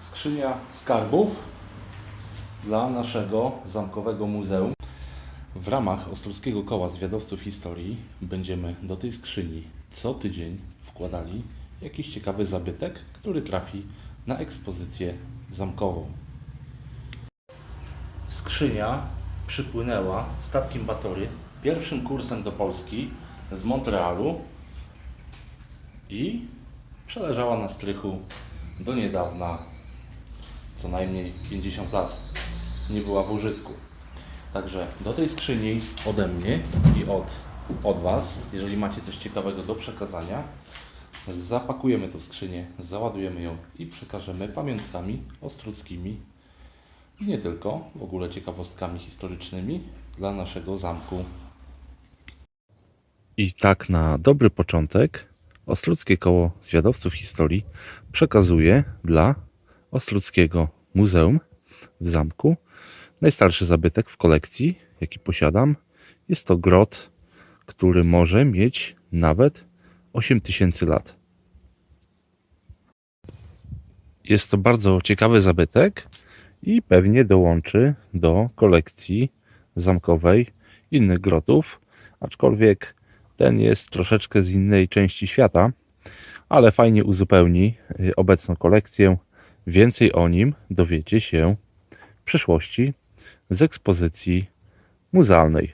Skrzynia skarbów dla naszego zamkowego muzeum. W ramach Ostruckiego Koła Zwiadowców Historii będziemy do tej skrzyni co tydzień wkładali jakiś ciekawy zabytek, który trafi na ekspozycję zamkową. Skrzynia przypłynęła statkiem Batory pierwszym kursem do Polski z Montrealu i przeleżała na strychu do niedawna co najmniej 50 lat nie była w użytku. Także do tej skrzyni ode mnie i od, od Was, jeżeli macie coś ciekawego do przekazania, zapakujemy tą skrzynię, załadujemy ją i przekażemy pamiątkami ostruckimi i nie tylko, w ogóle ciekawostkami historycznymi dla naszego zamku. I tak na dobry początek Ostruckie Koło Zwiadowców Historii przekazuje dla Ostruckiego Muzeum w zamku najstarszy zabytek w kolekcji, jaki posiadam. Jest to grot, który może mieć nawet 8000 lat. Jest to bardzo ciekawy zabytek i pewnie dołączy do kolekcji zamkowej innych grotów, aczkolwiek ten jest troszeczkę z innej części świata, ale fajnie uzupełni y, obecną kolekcję. Więcej o nim dowiecie się w przyszłości z ekspozycji muzealnej.